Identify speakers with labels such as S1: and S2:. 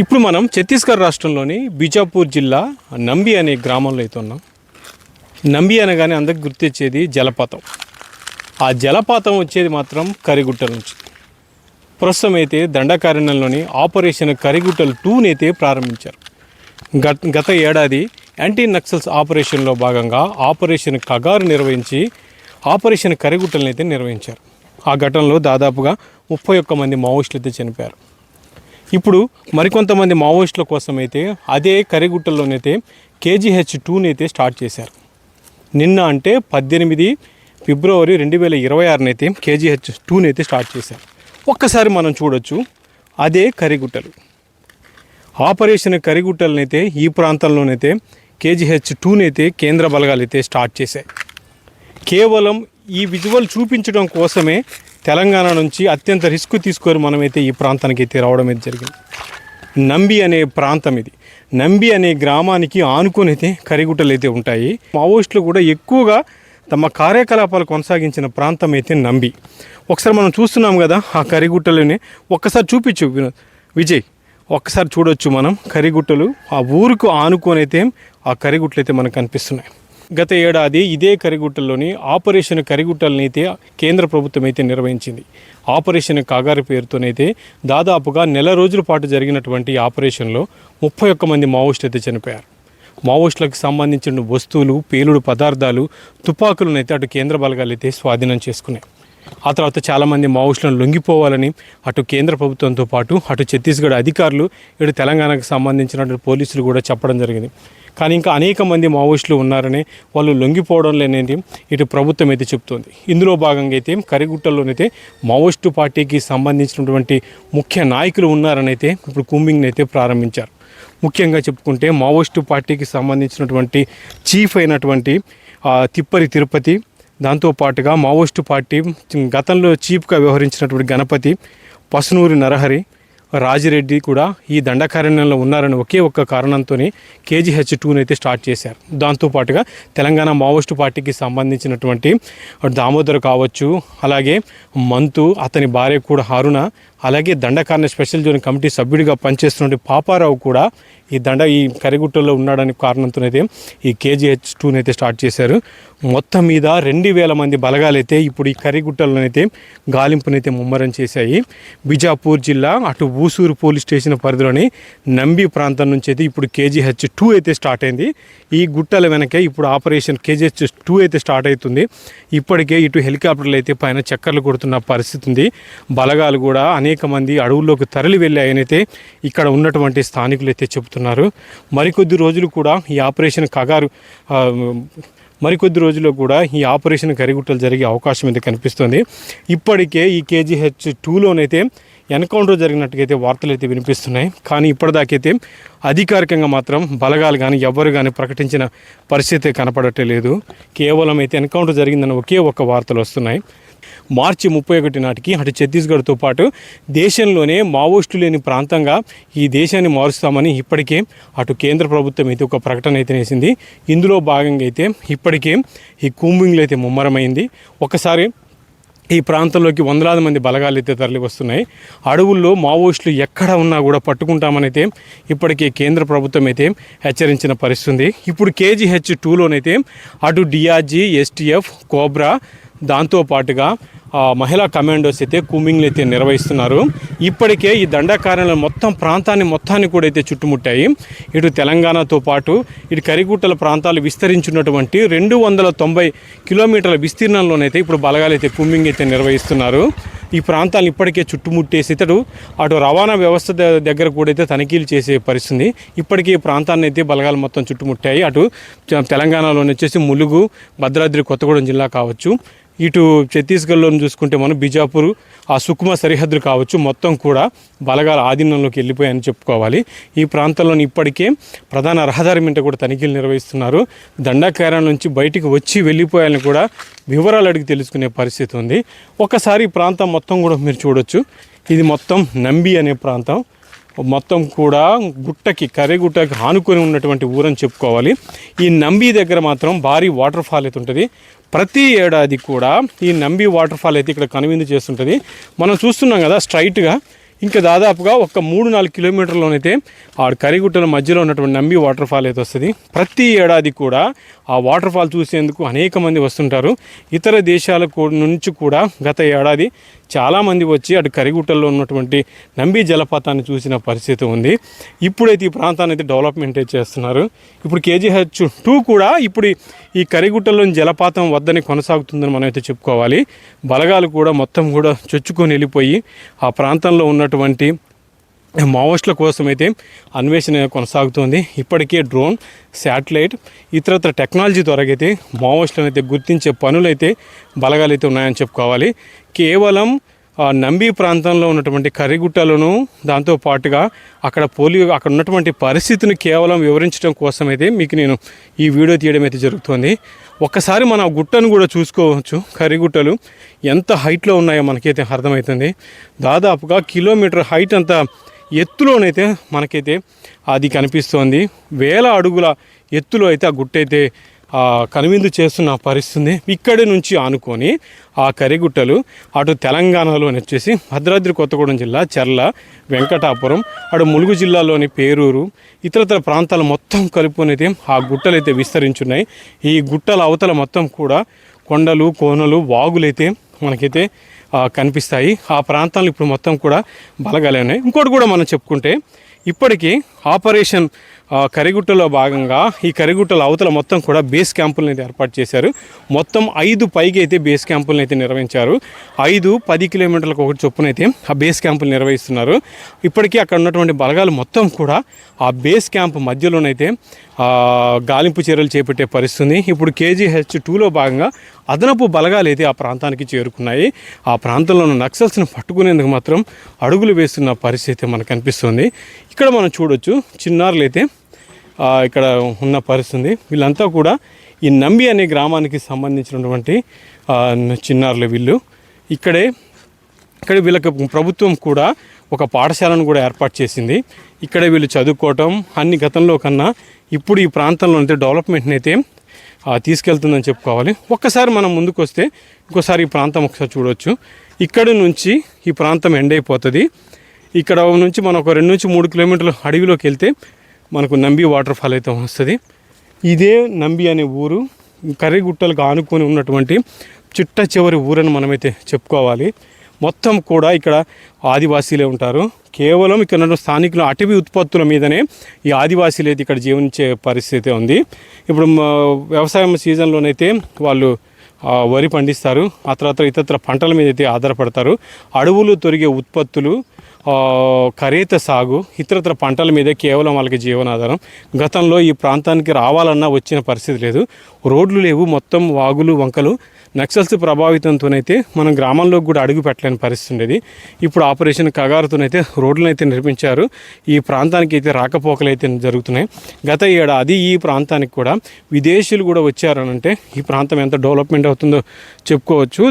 S1: ఇప్పుడు మనం ఛత్తీస్గఢ్ రాష్ట్రంలోని బీజాపూర్ జిల్లా నంబి అనే గ్రామంలో అయితే ఉన్నాం. నంబి అనగానే అందరికి గుర్తొచ్చేది జలపాతం. ఆ జలపాతం వచ్చేది మాత్రం కరిగుట్టల నుంచి. ప్రస్తుతం అయితే దండకారణ్యంలోని ఆపరేషన్ కరిగుట్టల్ టూని అయితే ప్రారంభించారు. గత గత ఏడాది యాంటీ నక్సల్స్ ఆపరేషన్లో భాగంగా ఆపరేషన్ కగారు నిర్వహించి ఆపరేషన్ కరిగుట్టలను అయితే నిర్వహించారు. ఆ ఘటనలో దాదాపుగా ముప్పై ఒక్క మంది మావోయిస్టులు అయితే చనిపోయారు. ఇప్పుడు మరికొంతమంది మావోయిస్టుల కోసం అయితే అదే కరిగుట్టల్లోనైతే కేజీహెచ్ టూని అయితే స్టార్ట్ చేశారు. నిన్న అంటే పద్దెనిమిది ఫిబ్రవరి రెండు వేల ఇరవై ఆరునైతే కేజీహెచ్ టూని అయితే స్టార్ట్ చేశారు. ఒక్కసారి మనం చూడొచ్చు అదే కరిగుట్టలు. ఆపరేషన్ కరిగుట్టలనైతే ఈ ప్రాంతంలోనైతే కేజీహెచ్ టూనైతే కేంద్ర బలగాలు అయితే స్టార్ట్ చేశాయి. కేవలం ఈ విజువల్ చూపించడం కోసమే తెలంగాణ నుంచి అత్యంత రిస్క్ తీసుకొని మనమైతే ఈ ప్రాంతానికి అయితే రావడం అయితే జరిగింది. నంబి అనే ప్రాంతం ఇది. నంబి అనే గ్రామానికి ఆనుకొని అయితే కరిగుట్టలు అయితే ఉంటాయి. మావోయిస్టులు కూడా ఎక్కువగా తమ కార్యకలాపాలు కొనసాగించిన ప్రాంతం అయితే నంబి. ఒకసారి మనం చూస్తున్నాం కదా ఆ కరిగుట్టలునే. ఒక్కసారి చూపించు వినోద్ విజయ్ ఒక్కసారి చూడొచ్చు మనం కరిగుట్టలు. ఆ ఊరుకు ఆనుకొని అయితే ఆ కరిగుట్టలు అయితే మనకు కనిపిస్తున్నాయి. గత ఏడాది ఇదే కరిగుట్టల్లోని ఆపరేషన్ కరిగుట్టలనైతే కేంద్ర ప్రభుత్వం అయితే నిర్వహించింది. ఆపరేషన్ కాగారి పేరుతోనైతే దాదాపుగా నెల రోజుల పాటు జరిగినటువంటి ఆపరేషన్లో ముప్పై ఒక్క మంది మావోయిస్టులు అయితే చనిపోయారు. మావోయిస్టులకు సంబంధించిన వస్తువులు పేలుడు పదార్థాలు తుపాకులనైతే అటు కేంద్ర బలగాలు అయితే స్వాధీనం చేసుకున్నాయి. ఆ తర్వాత చాలామంది మావోయిస్టులను లొంగిపోవాలని అటు కేంద్ర ప్రభుత్వంతో పాటు అటు ఛత్తీస్గఢ్ అధికారులు ఇటు తెలంగాణకు సంబంధించినటువంటి పోలీసులు కూడా చెప్పడం జరిగింది. కానీ ఇంకా అనేక మంది మావోయిస్టులు ఉన్నారని వాళ్ళు లొంగిపోవడం లేనేది ఇటు ప్రభుత్వం అయితే చెప్తోంది. ఇందులో భాగంగా అయితే కరిగుట్టలోనైతే మావోయిస్టు పార్టీకి సంబంధించినటువంటి ముఖ్య నాయకులు ఉన్నారనైతే ఇప్పుడు కూంబింగ్ని అయితే ప్రారంభించారు. ముఖ్యంగా చెప్పుకుంటే మావోయిస్టు పార్టీకి సంబంధించినటువంటి చీఫ్ అయినటువంటి తిప్పరి తిరుపతి దాంతోపాటుగా మావోయిస్టు పార్టీ గతంలో చీఫ్గా వ్యవహరించినటువంటి గణపతి పసునూరి నరహరి రాజిరెడ్డి కూడా ఈ దండకారణ్యంలో ఉన్నారని ఒకే ఒక్క కారణంతో కేజీహెచ్ టూని అయితే స్టార్ట్ చేశారు. దాంతోపాటుగా తెలంగాణ మావోయిస్టు పార్టీకి సంబంధించినటువంటి దామోదర్ కావచ్చు అలాగే మంతు అతని భార్య కూడా హరుణ అలాగే దండకారణ స్పెషల్ జోన్ కమిటీ సభ్యుడిగా పనిచేస్తున్న పాపారావు కూడా ఈ దండ ఈ కరిగుట్టలో ఉన్నాడని కారణంతోనైతే ఈ కేజీహెచ్ టూని అయితే స్టార్ట్ చేశారు. మొత్తం మీద రెండు వేల మంది బలగాలైతే ఇప్పుడు ఈ కరిగుట్టలోనైతే గాలింపునైతే ముమ్మరం చేశాయి. బిజాపూర్ జిల్లా అటు ఊసూరు పోలీస్ స్టేషన్ పరిధిలోని నంబి ప్రాంతం నుంచి అయితే ఇప్పుడు కేజీహెచ్ టూ అయితే స్టార్ట్ అయింది. ఈ గుట్టల వెనకే ఇప్పుడు ఆపరేషన్ కేజీహెచ్ టూ అయితే స్టార్ట్ అవుతుంది. ఇప్పటికే ఇటు హెలికాప్టర్లు అయితే పైన చక్కర్లు కొడుతున్న పరిస్థితి ఉంది. బలగాలు కూడా అనేక మంది అడవుల్లోకి తరలి వెళ్ళాయనైతే ఇక్కడ ఉన్నటువంటి స్థానికులు అయితే చెబుతున్నారు. మరికొద్ది రోజులు కూడా ఈ ఆపరేషన్ కగారు మరికొద్ది రోజుల్లో కూడా ఈ ఆపరేషన్ కరిగుట్టలు జరిగే అవకాశం అయితే కనిపిస్తుంది. ఇప్పటికే ఈ కేజీహెచ్ టూలోనైతే ఎన్కౌంటర్ జరిగినట్టుగైతే అయితే వార్తలు అయితే వినిపిస్తున్నాయి. కానీ ఇప్పటిదాకైతే అధికారికంగా మాత్రం బలగాలు కానీ ఎవరు కానీ ప్రకటించిన పరిస్థితి కనపడటం లేదు. కేవలం అయితే ఎన్కౌంటర్ జరిగిందని ఒకే ఒక్క వార్తలు వస్తున్నాయి. మార్చి ముప్పై ఒకటి నాటికి అటు ఛత్తీస్గఢ్తో పాటు దేశంలోనే మావోయిస్టు లేని ప్రాంతంగా ఈ దేశాన్ని మారుస్తామని ఇప్పటికే అటు కేంద్ర ప్రభుత్వం అయితే ఒక ప్రకటన అయితే వేసింది ఇందులో భాగంగా అయితే ఇప్పటికే ఈ కూంబింగ్లు అయితే ముమ్మరమైంది. ఒకసారి ఈ ప్రాంతంలోకి వందలాది మంది బలగాలు అయితే తరలి వస్తున్నాయి అడవుల్లో మావోయిస్టులు ఎక్కడ ఉన్నా కూడా పట్టుకుంటామనైతే ఇప్పటికే కేంద్ర ప్రభుత్వం అయితే హెచ్చరించిన పరిస్థితి ఉంది ఇప్పుడు కేజీహెచ్ టూలోనైతే అటు డిఆర్జీ ఎస్టీఎఫ్ కోబ్రా దాంతోపాటుగా మహిళా కమాండోస్ అయితే కూమింగ్లు అయితే నిర్వహిస్తున్నారు. ఇప్పటికే ఈ దండకారణలు మొత్తం ప్రాంతాన్ని మొత్తాన్ని కూడా అయితే చుట్టుముట్టాయి. ఇటు తెలంగాణతో పాటు ఇటు కరిగుట్టల ప్రాంతాలు విస్తరించున్నటువంటి రెండు వందల తొంభై కిలోమీటర్ల విస్తీర్ణంలోనైతే ఇప్పుడు బలగాలు అయితే కూమింగ్ అయితే నిర్వహిస్తున్నారు. ఈ ప్రాంతాలను ఇప్పటికే చుట్టుముట్టేసి ఇతడు అటు రవాణా వ్యవస్థ దగ్గర కూడా అయితే తనిఖీలు చేసే పరిస్థితి ఇప్పటికీ ఈ ప్రాంతాన్ని అయితే బలగాలు మొత్తం చుట్టుముట్టాయి. అటు తెలంగాణలోనే తెలంగాణలోని వచ్చేసి ములుగు భద్రాద్రి కొత్తగూడెం జిల్లా కావచ్చు. ఇటు ఛత్తీస్గఢ్లో చూసుకుంటే మనం బిజాపూర్ ఆ సుకుమ సరిహద్దులు కావచ్చు మొత్తం కూడా బలగాల ఆధీనంలోకి వెళ్ళిపోయాయని చెప్పుకోవాలి. ఈ ప్రాంతంలోని ఇప్పటికే ప్రధాన రహదారి మీద కూడా తనిఖీలు నిర్వహిస్తున్నారు. దండాకారం నుంచి బయటికి వచ్చి వెళ్ళిపోయాలని కూడా వివరాలు అడిగి తెలుసుకునే పరిస్థితి ఉంది. ఒకసారి ఈ ప్రాంతం మొత్తం కూడా మీరు చూడొచ్చు. ఇది మొత్తం నంబి అనే ప్రాంతం. మొత్తం కూడా గుట్టకి కర్రెగుట్టకి ఆనుకొని ఉన్నటువంటి ఊరని చెప్పుకోవాలి. ఈ నంబి దగ్గర మాత్రం భారీ వాటర్ ఫాల్ అయితే ఉంటుంది. ప్రతి ఏడాది కూడా ఈ నంబి వాటర్ ఫాల్ అయితే ఇక్కడ కనువిందు చేస్తుంటుంది. మనం చూస్తున్నాం కదా స్ట్రైట్గా ఇంకా దాదాపుగా ఒక మూడు నాలుగు కిలోమీటర్లోనైతే ఆ కరిగుట్టల మధ్యలో ఉన్నటువంటి నంబి వాటర్ ఫాల్ అయితే వస్తుంది. ప్రతి ఏడాది కూడా ఆ వాటర్ ఫాల్ చూసేందుకు అనేక మంది వస్తుంటారు. ఇతర దేశాల నుంచి కూడా గత ఏడాది చాలామంది వచ్చి అటు కరిగుట్టల్లో ఉన్నటువంటి నంబి జలపాతాన్ని చూసిన పరిస్థితి ఉంది. ఇప్పుడైతే ఈ ప్రాంతాన్ని అయితే డెవలప్మెంట్ చేస్తున్నారు. ఇప్పుడు కేజీహెచ్ టూ కూడా ఇప్పుడు ఈ కరిగుట్టలోని జలపాతం వద్దని కొనసాగుతుందని మనం అయితే చెప్పుకోవాలి. బలగాలు కూడా మొత్తం కూడా చొచ్చుకొని వెళ్ళిపోయి ఆ ప్రాంతంలో ఉన్నటువంటి మావోయిస్టుల కోసం అయితే అన్వేషణ కొనసాగుతోంది. ఇప్పటికే డ్రోన్ శాటిలైట్ ఇతరత్ర టెక్నాలజీ ద్వారా అయితే మావోయిస్టులను అయితే గుర్తించే పనులు అయితే బలగాలు అయితే ఉన్నాయని చెప్పుకోవాలి. కేవలం నంబీ నంబి ప్రాంతంలో ఉన్నటువంటి కరిగుట్టలను దాంతో పాటుగా అక్కడ పోలియో అక్కడ ఉన్నటువంటి పరిస్థితిని కేవలం వివరించడం కోసం అయితే మీకు నేను ఈ వీడియో తీయడం అయితే జరుగుతుంది. ఒక్కసారి మనం గుట్టను కూడా చూసుకోవచ్చు. కరిగుట్టలు ఎంత హైట్లో ఉన్నాయో మనకైతే అర్థమవుతుంది. దాదాపుగా కిలోమీటర్ హైట్ అంతా ఎత్తులోనైతే మనకైతే అది కనిపిస్తోంది. వేల అడుగుల ఎత్తులో అయితే ఆ గుట్ట అయితే కనువిందు చేస్తున్న పరిస్థితుంది ఇక్కడి నుంచి ఆనుకొని ఆ కరిగుట్టలు అటు తెలంగాణలోని వచ్చేసి భద్రాద్రి కొత్తగూడెం జిల్లా చెర్ల వెంకటాపురం అటు ములుగు జిల్లాలోని పేరూరు ఇతరతర ప్రాంతాలు మొత్తం కలుపుకొనైతే ఆ గుట్టలు అయితే విస్తరించున్నాయి. ఈ గుట్టల అవతల మొత్తం కూడా కొండలు కోనలు వాగులైతే మనకైతే కనిపిస్తాయి. ఆ ప్రాంతాలు ఇప్పుడు మొత్తం కూడా బలగాలే ఉన్నాయి. ఇంకోటి కూడా మనం చెప్పుకుంటే ఇప్పటికీ ఆపరేషన్ కరిగుట్టలో భాగంగా ఈ కరిగుట్టల అవతల మొత్తం కూడా బేస్ క్యాంపులను అయితే ఏర్పాటు చేశారు. మొత్తం ఐదు పైకి అయితే బేస్ క్యాంపులను అయితే నిర్వహించారు. ఐదు పది కిలోమీటర్లకు ఒకటి చొప్పున అయితే ఆ బేస్ క్యాంపులు నిర్వహిస్తున్నారు. ఇప్పటికీ అక్కడ ఉన్నటువంటి బలగాలు మొత్తం కూడా ఆ బేస్ క్యాంప్ మధ్యలోనైతే గాలింపు చర్యలు చేపట్టే పరిస్థితి. ఇప్పుడు కేజీహెచ్ టూలో భాగంగా అదనపు బలగాలు అయితే ఆ ప్రాంతానికి చేరుకున్నాయి. ఆ ప్రాంతంలో ఉన్న నక్సల్స్ను పట్టుకునేందుకు మాత్రం అడుగులు వేస్తున్న పరిస్థితి మనకు కనిపిస్తుంది. ఇక్కడ మనం చూడొచ్చు చిన్నారులు అయితే ఇక్కడ ఉన్న పరిస్థితి. వీళ్ళంతా కూడా ఈ నంబి అనే గ్రామానికి సంబంధించినటువంటి చిన్నారులు వీళ్ళు. ఇక్కడే ఇక్కడ వీళ్ళకి ప్రభుత్వం కూడా ఒక పాఠశాలను కూడా ఏర్పాటు చేసింది. ఇక్కడే వీళ్ళు చదువుకోవటం అన్ని గతంలో కన్నా ఇప్పుడు ఈ ప్రాంతంలో అయితే డెవలప్మెంట్ని అయితే తీసుకెళ్తుందని చెప్పుకోవాలి. ఒక్కసారి మనం ముందుకు వస్తే ఇంకోసారి ఈ ప్రాంతం ఒకసారి చూడవచ్చు ఇక్కడ నుంచి ఈ ప్రాంతం ఎండ్ అయిపోతుంది. ఇక్కడ నుంచి మనం ఒక రెండు నుంచి మూడు కిలోమీటర్లు అడవిలోకి వెళ్తే మనకు నంబి వాటర్ ఫాల్ అయితే వస్తుంది. ఇదే నంబి అనే ఊరు కర్రీగుట్టలకు ఆనుకొని ఉన్నటువంటి చిట్ట చివరి ఊరని మనమైతే చెప్పుకోవాలి. మొత్తం కూడా ఇక్కడ ఆదివాసీలే ఉంటారు. కేవలం ఇక్కడ ఉన్న స్థానికుల అటవీ ఉత్పత్తుల మీదనే ఈ ఆదివాసీలు అయితే ఇక్కడ జీవించే పరిస్థితి ఉంది. ఇప్పుడు వ్యవసాయం సీజన్లోనైతే వాళ్ళు వరి పండిస్తారు. ఆ తర్వాత ఇతర పంటల మీద అయితే ఆధారపడతారు. అడవులు తొరిగే ఉత్పత్తులు ఖరీత సాగు ఇతరత్ర పంటల మీదే కేవలం వాళ్ళకి జీవనాధారం. గతంలో ఈ ప్రాంతానికి రావాలన్నా వచ్చిన పరిస్థితి లేదు. రోడ్లు లేవు మొత్తం వాగులు వంకలు. నక్సల్స్ ప్రభావితంతోనైతే మనం గ్రామంలో కూడా అడుగు పెట్టలేని పరిస్థితి ఉండేది. ఇప్పుడు ఆపరేషన్ కగారుతోనైతే రోడ్లను అయితే నిర్మించారు. ఈ ప్రాంతానికి అయితే రాకపోకలు అయితే జరుగుతున్నాయి. గత ఏడాది ఈ ప్రాంతానికి కూడా విదేశీయులు కూడా వచ్చారనంటే ఈ ప్రాంతం ఎంత డెవలప్మెంట్ అవుతుందో చెప్పుకోవచ్చు.